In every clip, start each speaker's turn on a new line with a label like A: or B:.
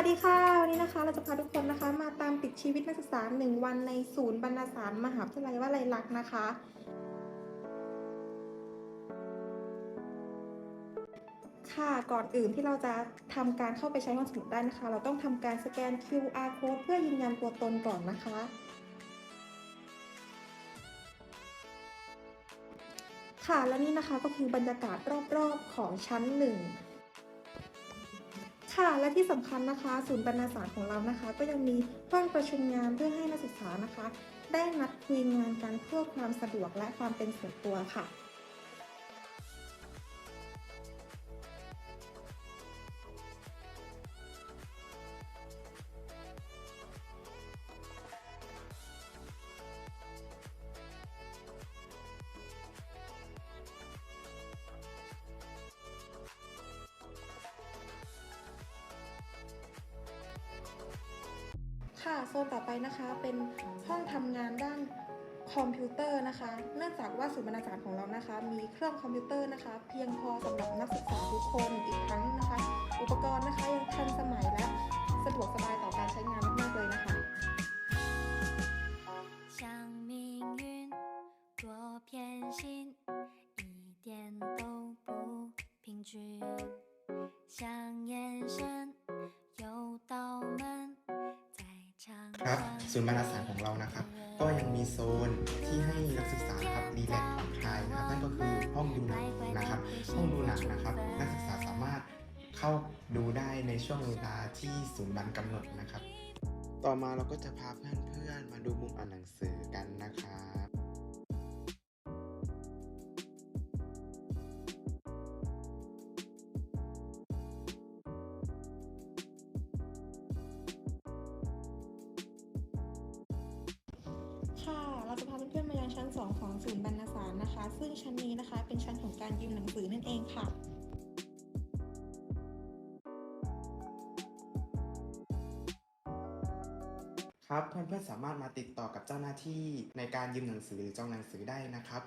A: วัสดีค่ะ วันนี้นะคะเราจะพาทุกคนนะคะ มาตามติดชีวิตนักศึกษาหนึ่งวันในศูนย์บรรณาสารมหาวิทยาลัยวลัยลักษณ์นะคะ ค่ะก่อนอื่นที่เราจะทำการเข้าไปใช้ห้องสมุดได้นะคะ เราต้องทำการสแกน QR code เพื่อยืนยันตัวตนก่อนนะคะ ค่ะและนี่นะคะก็คือบรรยากาศรอบๆของชั้นหนึ่ง ค่ะและที่สำคัญนะคะ ศูนย์บรรณาสารของเรานะคะ ก็ยังมีห้องประชุมงานเพื่อให้นักศึกษานะคะ ได้นัดคุยงานกันเพื่อความสะดวกและความเป็นส่วนตัวค่ะ โซนต่อไปนะคะเป็นห้องทำงานด้านคอมพิวเตอร์นะคะ เนื่องจากว่าศูนย์บรรณาการของเรานะคะ มีเครื่องคอมพิวเตอร์นะคะ เพียงพอสำหรับนักศึกษาทุกคนอีกทั้งนะคะ อุปกรณ์นะคะยังทันสมัยและสะดวกสบายต่อการใช้งานมากๆเลยนะคะ
B: 像命运多偏心，一点都不平均。像眼神有道门在长
C: ครับศูนย์บรรณาสารของเรานะครับ ก็ยังมีโซนที่ให้นักศึกษาครับรีแลกซ์ผ่อนคลายนะครับนั่นก็คือห้องดูหนังนะครับ ห้องดูหนังนะครับ นักศึกษาสามารถเข้าดูได้ในช่วงเวลาที่ศูนย์บันกำหนดนะครับ ต่อมาเราก็จะพาเพื่อนๆมาดูมุมอ่านหนังสือกันนะครับ
A: จะพาเพื่อนๆมายังชั้น 2 ของศูนย์บรรณาสารนะคะ ซึ่งชั้นนี้นะคะเป็นชั้นของการยืมหนังสือนั่นเองค่ะ
C: ครับเพื่อนๆสามารถมาติดต่อกับเจ้าหน้าที่ในการยืมหนังสือหรือจองหนังสือได้นะครับ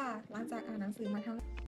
A: ค่ะ หลังจากอ่านหนังสือมาทั้ง